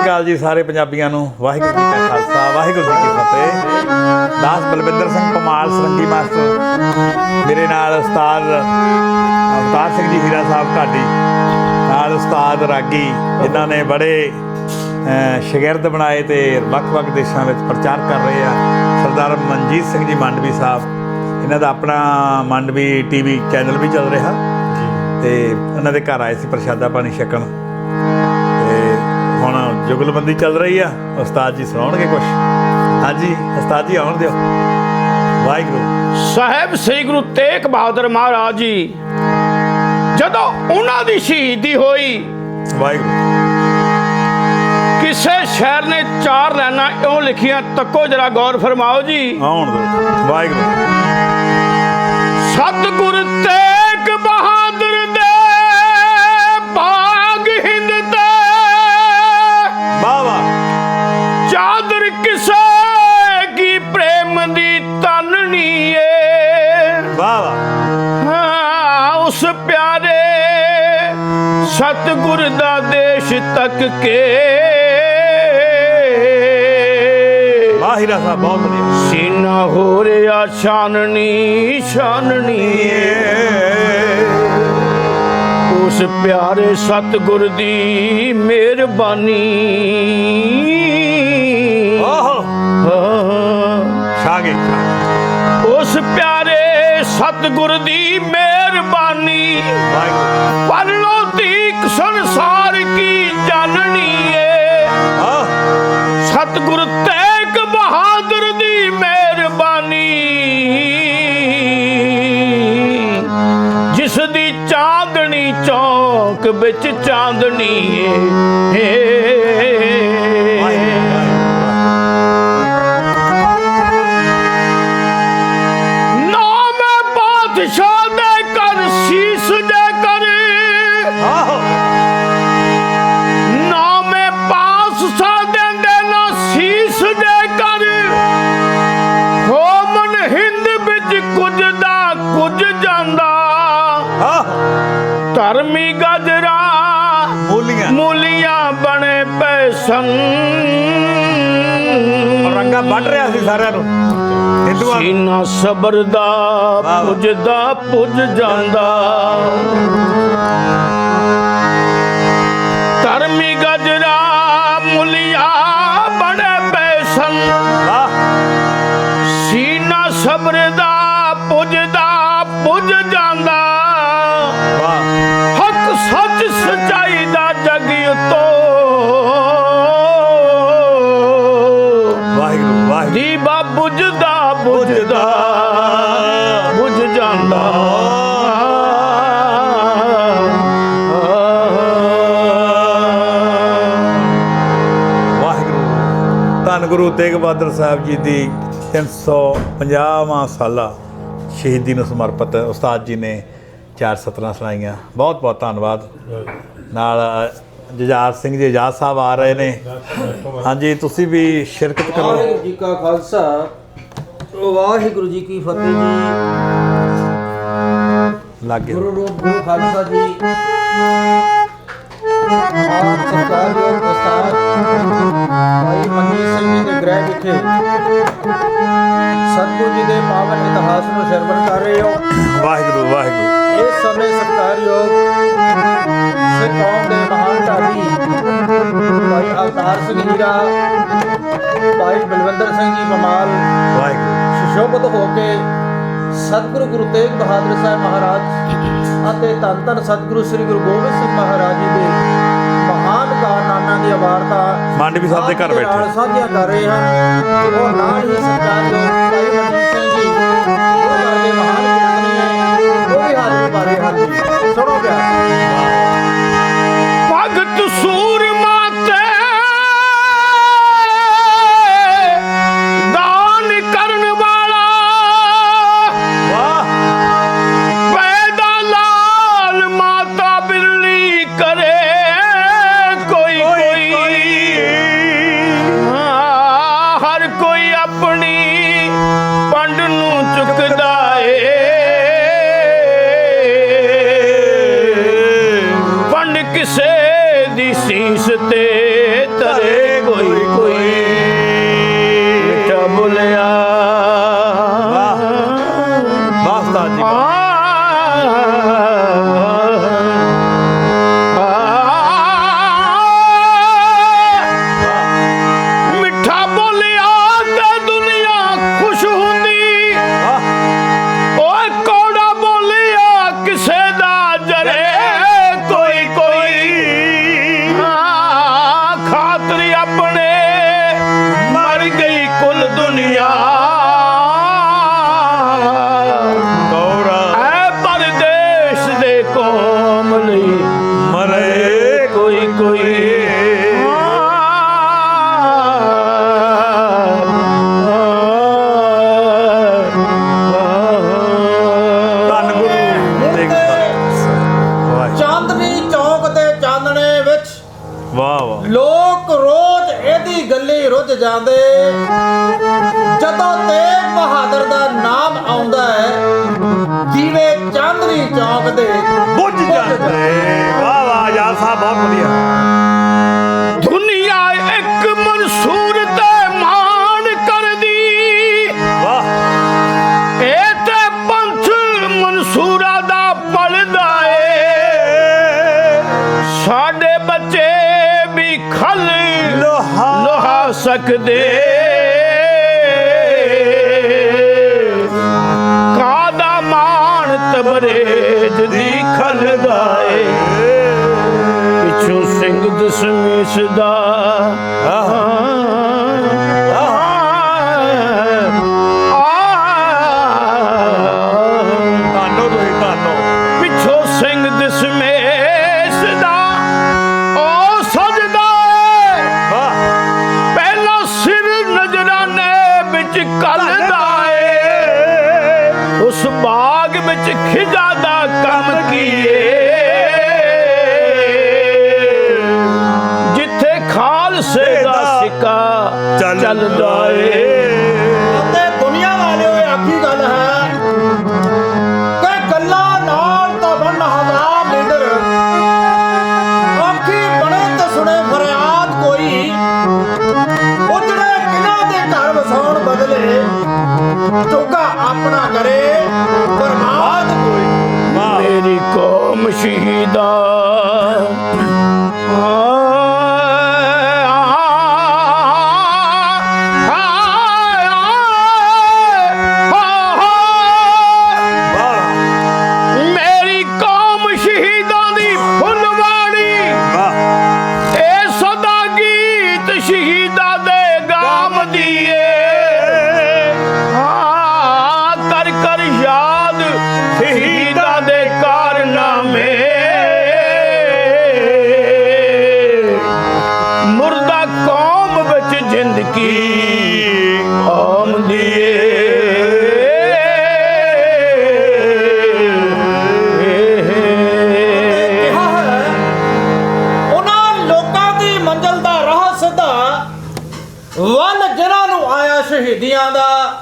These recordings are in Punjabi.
ਸ਼੍ਰੀ ਅਕਾਲ ਜੀ ਸਾਰੇ ਪੰਜਾਬੀਆਂ ਨੂੰ। ਵਾਹਿਗੁਰੂ ਜੀ ਕਾ ਖਾਲਸਾ ਵਾਹਿਗੁਰੂ ਜੀ ਕੀ ਫਤਿਹ। ਦਾਸ ਬਲਵਿੰਦਰ ਸਿੰਘ ਕਮਾਲ ਸਰੰਗੀ ਮਾਸਟਰ। ਮੇਰੇ ਨਾਲ ਉਸਤਾਦ ਅਵਤਾਰ ਸਿੰਘ ਜੀ ਹੀਰਾ ਸਾਹਿਬ ਢਾਡੀ ਨਾਲ ਉਸਤਾਦ ਰਾਗੀ ਜਿਨ੍ਹਾਂ ਨੇ ਬੜੇ ਸ਼ਾਗਿਰਦ ਬਣਾਏ ਤੇ ਵੱਖ-ਵੱਖ ਦੇਸ਼ਾਂ ਵਿੱਚ ਪ੍ਰਚਾਰ ਕਰ ਰਹੇ ਆ। ਸਰਦਾਰ ਮਨਜੀਤ ਸਿੰਘ ਜੀ ਮੰਡਵੀ ਸਾਹਿਬ ਇਹਨਾਂ ਦਾ ਆਪਣਾ ਮੰਡਵੀ ਟੀਵੀ ਚੈਨਲ ਵੀ ਚੱਲ ਰਿਹਾ। ਤੇ ਉਹਨਾਂ ਦੇ ਘਰ ਆਏ ਸੀ ਪ੍ਰਸ਼ਾਦਾ ਪਾਣੀ ਛਕਣ। ਜੁਗਲਬੰਦੀ ਚੱਲ ਰਹੀ ਆ। ਉਸਤਾਦ ਜੀ ਸੁਣਾਉਣਗੇ ਕੁਝ ਹਾਂਜੀ ਉਸਤਾਦ ਜੀ ਆਉਣ ਦਿਓ। ਵਾਹਿਗੁਰੂ। ਸਾਹਿਬ ਸ੍ਰੀ ਗੁਰੂ ਤੇਗ ਬਹਾਦਰ ਮਹਾਰਾਜ ਜੀ ਜਦੋਂ ਉਹਨਾਂ ਦੀ ਸ਼ਹੀਦੀ ਹੋਈ ਵਾਹਿਗੁਰੂ। ਕਿਸੇ ਸ਼ਹਿਰ ਨੇ ਚਾਰ ਲਾਈਨਾਂ ਇਉਂ ਲਿਖੀਆਂ ਤੱਕੋ ਜਰਾ ਗੌਰ ਫਰਮਾਓ ਜੀ। ਆਉਣ ਦਿਓ। ਵਾਹਿਗੁਰੂ। ਸਤਿਗੁਰ ਤੇਗ ਸਤਿਗੁਰ ਦਾ ਦੇਸ਼ ਤੱਕ ਕੇ। ਵਾਹ ਹੀਰਾ ਸਾਹਿਬ ਬਹੁਤ ਵਧੀਆ। ਸੀਨਾ ਹੋ ਰਿਆ ਛਾਨਣੀ ਛਾਨਣੀ। ਉਸ ਪਿਆਰੇ ਸਤਿਗੁਰ ਦੀ ਮਿਹਰਬਾਨੀ। ਉਸ ਪਿਆਰੇ ਸਤਿਗੁਰ ਦੀ ਮਿਹਰਬਾਨੀ। ਵਾਹਿਗੁਰੂ। ਪਰਲੋ ਤੀਕ ਸੰਸਾਰ ਕੀ ਜਾਣਨੀ ਏ? ਸਤਿਗੁਰ ਤੇਗ ਬਹਾਦਰ ਦੀ ਮਿਹਰਬਾਨੀ। ਜਿਸ ਦੀ ਚਾਂਦਣੀ ਚੌਕ ਵਿੱਚ ਚਾਂਦਣੀ ਏ। ਕੁਝ ਜਾਂਦਾ। ਧਰਮੀ ਗਜਰਾ ਬੋਲੀਆਂ ਮੂਲੀਆਂ ਬਣੇ ਪੈ ਸੰ ਰੰਗਾ ਵੱਢ ਰਿਹਾ ਸੀ ਸਾਰਿਆਂ ਨੂੰ। ਹਿੰਦੂਆਂ। ਸੀਨਾ ਸਬਰ ਦਾ। ਪੁੱਜਦਾ ਪੁੱਜ ਜਾਂਦਾ। ਧਰਮੀ ਗਜਰਾ ਮੁਲੀਆ ਬੈਸਨ ਵਾਹ। ਸੀਨਾ ਸਬਰ ਦਾ ਪੁੱਜਦਾ ਪੁੱਜ ਜਾਂਦਾ। ਵਾਹ। ਹੱਕ ਸੱਚ ਸਚਾਈ ਦਾ ਜਗ ਉਤੋਂ। ਵਾਹਿਗੁਰੂ ਵਾਹਿਗੁਰੂ। ਦੀਵਾ ਬੁਝਦਾ ਬੁਝਦਾ ਬੁਝ ਜਾਂਦਾ। ਵਾਹਿਗੁਰੂ। ਧੰਨ ਗੁਰੂ ਤੇਗ ਬਹਾਦਰ ਸਾਹਿਬ ਜੀ ਦੀ 350ਵਾਂ ਸਾਲਾ ਸ਼ਹੀਦੀ ਨੂੰ ਸਮਰਪਿਤ ਉਸਤਾਦ ਜੀ ਨੇ ਚਾਰ ਸਤਰਾਂ ਸੁਣਾਈਆਂ। ਬਹੁਤ ਬਹੁਤ ਧੰਨਵਾਦ। ਨਾਲ ਅ, ਜੁਝਾਰ ਸਿੰਘ ਜੀ ਆਜ਼ਾਦ ਸਾਹਿਬ ਆ ਰਹੇ ਨੇ। ਹਾਂਜੀ ਤੁਸੀਂ ਵੀ ਸ਼ਿਰਕਤ ਕਰੋ। ਵਾਹਿਗੁਰੂ ਜੀ ਕਾ ਖਾਲਸਾ। ਵਾਹਿਗੁਰੂ ਜੀ ਕੀ ਫਤਿਹ ਜੀ। ਲੱਗੇ ਗੁਰੂ ਰੂਪ ਗੁਰੂ ਖਾਲਸਾ ਜੀ। ਆਪ ਸਤਿਕਾਰਯੋਗ ਉਸਤਾਦ ਭਾਈ ਮਨਜੀਤ ਸਿੰਘ ਜੀ ਦੇ ਗ੍ਰਹਿ ਵਿਖੇ ਸਤਿਗੁਰੂ ਜੀ ਦੇ ਪਾਵਨ ਇਤਿਹਾਸ ਨੂੰ ਸ਼ਰਵਣ ਕਰ ਰਹੇ ਹੋ ਵਾਹਿਗੁਰੂ ਵਾਹਿਗੁਰੂ। ਇਸ ਸਮੇਂ ਸਤਿਕਾਰਯੋਗ ਸਿੱਖ ਕੌਮ ਦੇ ਮਹਾਨ ਢਾਡੀ ਭਾਈ ਅਵਤਾਰ ਸਿੰਘ ਹੀਰਾ ਭਾਈ ਬਲਵੰਦਰ ਸਿੰਘ ਜੀ ਮਮਾਲ ਵਾਹਿਗੁਰੂ। ਸੁਸ਼ੋਭਿਤ ਹੋ ਕੇ ਸਤਿਗੁਰੂ ਗੁਰੂ ਤੇਗ ਬਹਾਦਰ ਸਾਹਿਬ ਮਹਾਰਾਜ ਅਤੇ ਧੰਨ ਧੰਨ ਸਤਿਗੁਰੂ ਸ੍ਰੀ ਗੁਰੂ ਗੋਬਿੰਦ ਸਿੰਘ ਮਹਾਰਾਜ ਜੀ ਦੇ ਮਹਾਨ ਕਾਰਨਾਮਿਆਂ ਦੀ ਵਾਰਤਾ ਮੰਡਵੀ ਸਾਹਿਬ ਦੇ ਘਰ ਬੈਠੇ। ਸਾਂਝੀਆਂ ਕਰ ਰਹੇ ਹਨ ਉਹ ਨਾਲ ਹੀ ਸਤਿਕਾਰਯੋਗ ਭਾਈ 你呀。ਲੋਕ ਰੋਜ਼ ਇਹਦੀ ਗੱਲੇ ਰੁੱਝ ਜਾਂਦੇ। ਜਦੋਂ ਤੇਗ ਬਹਾਦਰ ਦਾ ਨਾਮ ਆਉਂਦਾ ਹੈ ਦੀਵੇ ਚਾਂਦਨੀ ਚੌਕ ਦੇ ਬੁੱਝ ਜਾਂਦੇ। ਵਾਹ ਵਾਹ ਯਾਰ ਸਾਹਿਬ ਬਹੁਤ ਵਧੀਆ। ਸਕਦੇ। ਕਾਦਾ ਮਾਣ ਤਬਰੇਜ ਦੀ ਖਲਦਾ ਏ ਪਿੱਛੋਂ ਸਿੰਘ ਦਸ਼ਮੇਸ਼ ਦਾ ਕੌਮ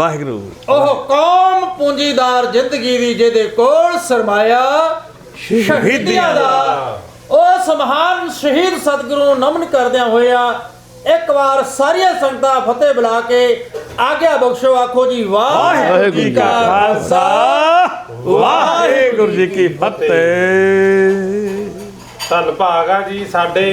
ਵਾਹਿਗੁਰੂ। ਉਹ ਕੌਮ ਪੂੰਜੀਦਾਰ ਜ਼ਿੰਦਗੀ ਦੀ ਜਿਹਦੇ ਕੋਲ ਸਰਮਾਇਆ ਸ਼ਹੀਦੀਆਂ ਦਾ। ਉਸ ਮਹਾਨ ਸ਼ਹੀਦ ਸਤਿਗੁਰੂ ਨਮਨ ਕਰਦਿਆਂ ਹੋਇਆ ਇੱਕ ਵਾਰ ਸਾਰੀਆਂ ਸੰਗਤਾਂ ਫਤਿਹ ਬੁਲਾ ਕੇ ਆਗਿਆ ਬਖਸ਼ੋ ਆਖੋ ਜੀ ਵਾਹਿਗੁਰੂ ਜੀ ਕਾ ਖਾਲਸਾ। ਵਾਹਿਗੁਰੂ ਜੀ ਕੀ ਫਤਿਹ। ਧੰਨ ਭਾਗਾ ਜੀ ਸਾਡੇ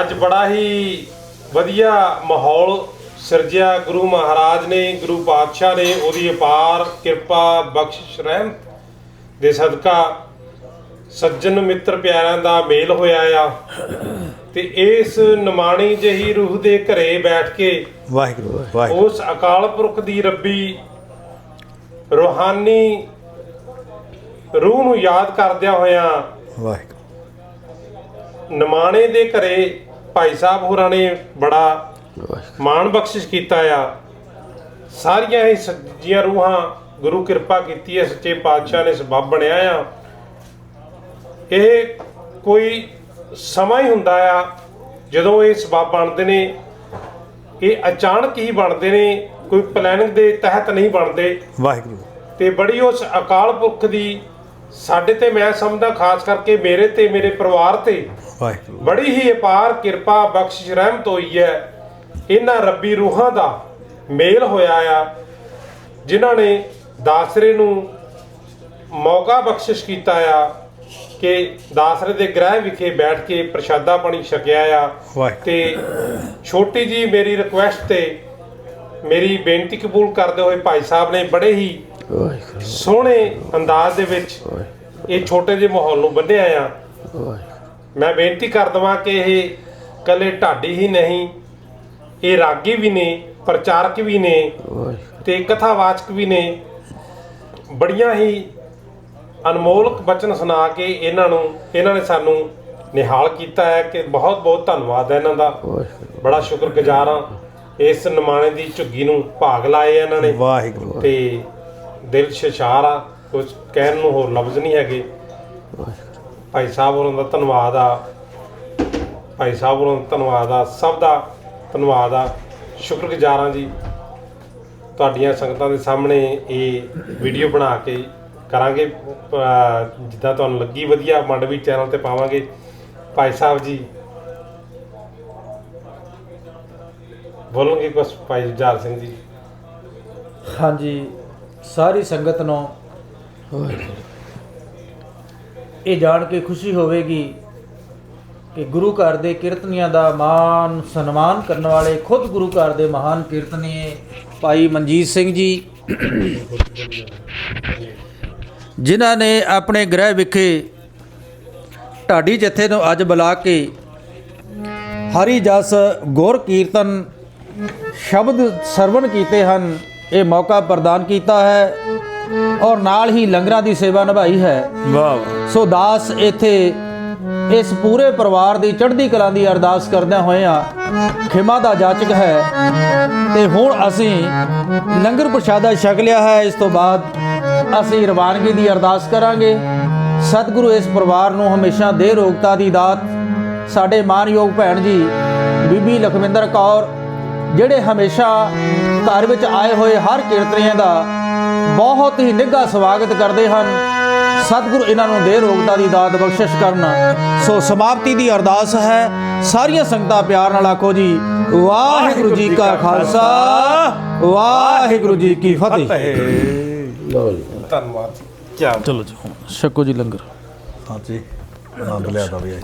ਅੱਜ ਬੜਾ ਹੀ ਵਧੀਆ ਮਾਹੌਲ ਸਿਰਜਿਆ ਗੁਰੂ ਮਹਾਰਾਜ ਨੇ ਗੁਰੂ ਪਾਤਸ਼ਾਹ ਨੇ ਉਹਦੀ ਅਪਾਰ ਕਿਰਪਾ ਬਖਸ਼ਿਸ਼ ਰਹਿਮ ਦੇ ਸਦਕਾ ਸੱਜਣ ਮਿੱਤਰ ਪਿਆਰਿਆਂ ਦਾ ਮੇਲ ਹੋਇਆ ਆ। ਤੇ ਇਸ ਨਿਮਾਣੀ ਜਹੀ ਰੂਹ ਦੇ ਘਰੇ ਬੈਠ ਕੇ ਵਾਹਿਗੁਰੂ ਵਾਹਿਗੁਰੂ। ਉਸ ਅਕਾਲ ਪੁਰਖ ਦੀ ਰੱਬੀ ਰੂਹਾਨੀ ਰੂਹ ਨੂੰ ਯਾਦ ਕਰਦਿਆਂ ਹੋਇਆਂ ਵਾਹਿਗੁਰੂ। ਨਿਮਾਣੇ ਦੇ ਘਰੇ ਭਾਈ ਸਾਹਿਬ ਹੋਰਾਂ ਨੇ ਬੜਾ ਮਾਣ ਬਖਸ਼ਿਸ਼ ਕੀਤਾ ਆ। ਸਾਰੀਆਂ ਹੀ ਸੱਜੀਆਂ ਰੂਹਾਂ ਗੁਰੂ ਕਿਰਪਾ ਕੀਤੀ ਹੈ ਸੱਚੇ ਪਾਤਸ਼ਾਹ ਨੇ ਸਬਬ ਬਣਿਆ ਆ। ਇਹ ਕੋਈ ਸਮਾਂ ਹੀ ਹੁੰਦਾ ਆ ਜਦੋਂ ਇਹ ਸਬਬ ਬਣਦੇ ਨੇ ਇਹ ਅਚਾਨਕ ਹੀ ਬਣਦੇ ਨੇ ਕੋਈ ਪਲੈਨਿੰਗ ਦੇ ਤਹਿਤ ਨਹੀਂ ਬਣਦੇ। ਵਾਹਿਗੁਰੂ। ਤੇ ਬੜੀ ਉਸ ਅਕਾਲ ਪੁਰਖ ਦੀ ਸਾਡੇ ਤੇ ਮੈਂ ਸਮਝਦਾ ਖਾਸ ਕਰਕੇ ਮੇਰੇ ਤੇ ਮੇਰੇ ਪਰਿਵਾਰ ਤੇ ਵਾਹਿਗੁਰੂ। ਬੜੀ ਹੀ ਅਪਾਰ ਕਿਰਪਾ ਬਖਸ਼ਿਸ਼ ਰਹਿਮਤ ਹੋਈ ਹੈ। ਇਹਨਾਂ ਰੱਬੀ ਰੂਹਾਂ ਦਾ ਮੇਲ ਹੋਇਆ ਆ ਜਿਨ੍ਹਾਂ ਨੇ ਦਾਸਰੇ ਨੂੰ ਮੌਕਾ ਬਖਸ਼ਿਸ਼ ਕੀਤਾ ਆ ਕਿ ਦਾਸਰੇ ਦੇ ਗ੍ਰਹਿ ਵਿਖੇ ਬੈਠ ਕੇ ਪ੍ਰਸ਼ਾਦਾ ਪਾਣੀ ਛਕਿਆ ਆ। ਤੇ ਛੋਟੀ ਜੀ ਮੇਰੀ ਰਿਕੁਐਸਟ ਤੇ ਮੇਰੀ ਬੇਨਤੀ ਕਬੂਲ ਕਰਦੇ ਹੋਏ ਭਾਈ ਸਾਹਿਬ ਨੇ ਬੜੇ ਹੀ ਸੋਹਣੇ ਅੰਦਾਜ਼ ਦੇ ਵਿੱਚ ਇਹ ਛੋਟੇ ਜਿਹੇ ਮਾਹੌਲ ਨੂੰ ਬੰਨਿਆ ਆ। ਮੈਂ ਬੇਨਤੀ ਕਰ ਦਵਾਂ ਕਿ ਇਹ ਕੱਲੇ ਢਾਡੀ ਹੀ ਨਹੀਂ ਇਹ ਰਾਗੀ ਵੀ ਨੇ ਪ੍ਰਚਾਰਕ ਵੀ ਨੇ ਤੇ ਕਥਾਵਾਚਕ ਵੀ ਨੇ। ਬੜੀਆਂ ਹੀ ਅਨਮੋਲਕ ਬਚਨ ਸੁਣਾ ਕੇ ਇਹਨਾਂ ਨੂੰ ਇਹਨਾਂ ਨੇ ਸਾਨੂੰ ਨਿਹਾਲ ਕੀਤਾ ਹੈ ਕਿ ਬਹੁਤ ਬਹੁਤ ਧੰਨਵਾਦ ਹੈ ਇਹਨਾਂ ਦਾ। ਬੜਾ ਸ਼ੁਕਰਗੁਜ਼ਾਰ ਹਾਂ। ਇਸ ਨਿਮਾਣੇ ਦੀ ਝੁੱਗੀ ਨੂੰ ਭਾਗ ਲਾਏ ਇਹਨਾਂ ਨੇ। ਵਾਹਿਗੁਰੂ। ਤੇ ਦਿਲ ਸ਼ਸ਼ਾਰ ਆ ਕੁਝ ਕਹਿਣ ਨੂੰ ਹੋਰ ਲਫ਼ਜ਼ ਨਹੀਂ ਹੈਗੇ। ਭਾਈ ਸਾਹਿਬ ਹੋਰਾਂ ਦਾ ਧੰਨਵਾਦ ਆ। ਭਾਈ ਸਾਹਿਬ ਨੂੰ ਧੰਨਵਾਦ ਆ। ਸਭ ਦਾ ਧੰਨਵਾਦ ਆ। ਸ਼ੁਕਰਗੁਜ਼ਾਰ ਹਾਂ ਜੀ, ਤੁਹਾਡੀਆਂ ਸੰਗਤਾਂ ਦੇ ਸਾਹਮਣੇ ਇਹ ਵੀਡੀਓ ਬਣਾ ਕੇ ਕਰਾਂਗੇ। ਜਿੱਦਾਂ ਤੁਹਾਨੂੰ ਲੱਗੀ ਵਧੀਆ ਮੰਡਵੀ ਚੈਨਲ ਤੇ ਪਾਵਾਂਗੇ। ਭਾਈ ਸਾਹਿਬ ਜੀ, ਬੋਲਣਗੇ ਕੁਝ ਭਾਈ ਜੁਝਾਰ ਸਿੰਘ ਜੀ? ਹਾਂਜੀ, ਸਾਰੀ ਸੰਗਤ ਨੂੰ ਇਹ ਜਾਣ ਕੇ ਖੁਸ਼ੀ ਹੋਵੇਗੀ ਕਿ ਗੁਰੂ ਘਰ ਦੇ ਕੀਰਤਨੀਆਂ ਦਾ ਮਾਨ ਸਨਮਾਨ ਕਰਨ ਵਾਲੇ ਖੁਦ ਗੁਰੂ ਘਰ ਦੇ ਮਹਾਨ ਕੀਰਤਨੀਏ ਭਾਈ ਮਨਜੀਤ ਸਿੰਘ ਜੀ। ਜਿਨ੍ਹਾਂ ਨੇ ਆਪਣੇ ਗ੍ਰਹਿ ਵਿਖੇ ਢਾਡੀ ਜਥੇ ਨੂੰ ਅੱਜ ਬੁਲਾ ਕੇ ਹਰੀ ਜਸ ਗੁਰ ਕੀਰਤਨ ਸ਼ਬਦ ਸਰਵਣ ਕੀਤੇ ਹਨ ਇਹ ਮੌਕਾ ਪ੍ਰਦਾਨ ਕੀਤਾ ਹੈ ਔਰ ਨਾਲ ਹੀ ਲੰਗਰਾਂ ਦੀ ਸੇਵਾ ਨਿਭਾਈ ਹੈ। ਵਾਹ। ਸੋ ਦਾਸ ਇੱਥੇ ਇਸ ਪੂਰੇ ਪਰਿਵਾਰ ਦੀ ਚੜ੍ਹਦੀ ਕਲਾ ਦੀ ਅਰਦਾਸ ਕਰਦਿਆਂ ਹੋਇਆਂ ਖਿਮਾ ਦਾ ਜਾਚਕ ਹੈ। ਤੇ ਹੁਣ ਅਸੀਂ ਲੰਗਰ ਪ੍ਰਸ਼ਾਦਾ ਛਕ ਲਿਆ ਹੈ। ਇਸ ਤੋਂ ਬਾਅਦ ਅਸੀਂ ਰਵਾਨਗੀ ਦੀ ਅਰਦਾਸ ਕਰਾਂਗੇ। ਸਤਿਗੁਰੂ ਇਸ ਪਰਿਵਾਰ ਨੂੰ ਹਮੇਸ਼ਾ ਦੇ ਰੋਗਤਾ ਦੀ ਦਾਤ। ਸਾਡੇ ਮਾਨਯੋਗ ਭੈਣ ਜੀ, ਬੀਬੀ ਲਖਵਿੰਦਰ ਕੌਰ, ਜਿਹੜੇ ਹਮੇਸ਼ਾ ਘਰ ਵਿੱਚ ਆਏ ਹੋਏ ਹਰ ਕੀਰਤਨੀਆਂ ਦਾ ਬਹੁਤ ਹੀ ਨਿੱਘਾ ਸਵਾਗਤ ਕਰਦੇ ਹਨ। ਸਤਿਗੁਰੂ ਇਹਨਾਂ ਨੂੰ ਦੇ ਰੋਗਤਾ ਦੀ ਦਾਤ ਬਖਸ਼ਿਸ਼ ਕਰਨ। ਸੋ ਸਮਾਪਤੀ ਦੀ ਅਰਦਾਸ ਹੈ। ਸਾਰੀਆਂ ਸੰਗਤਾਂ ਪਿਆਰ ਨਾਲ ਆਖੋ ਜੀ ਵਾਹਿਗੁਰੂ ਜੀ ਕਾ ਖਾਲਸਾ ਵਾਹਿਗੁਰੂ ਜੀ ਕੀ ਫਤਿਹ। ਧੰਨਵਾਦ। ਚਲੋ? ਜੀ ਛਕੋ ਜੀ ਲੰਗਰ। ਹਾਂਜੀ ਆਨੰਦ ਲਿਆ ਦਾ ਵੀ ਅੱਜ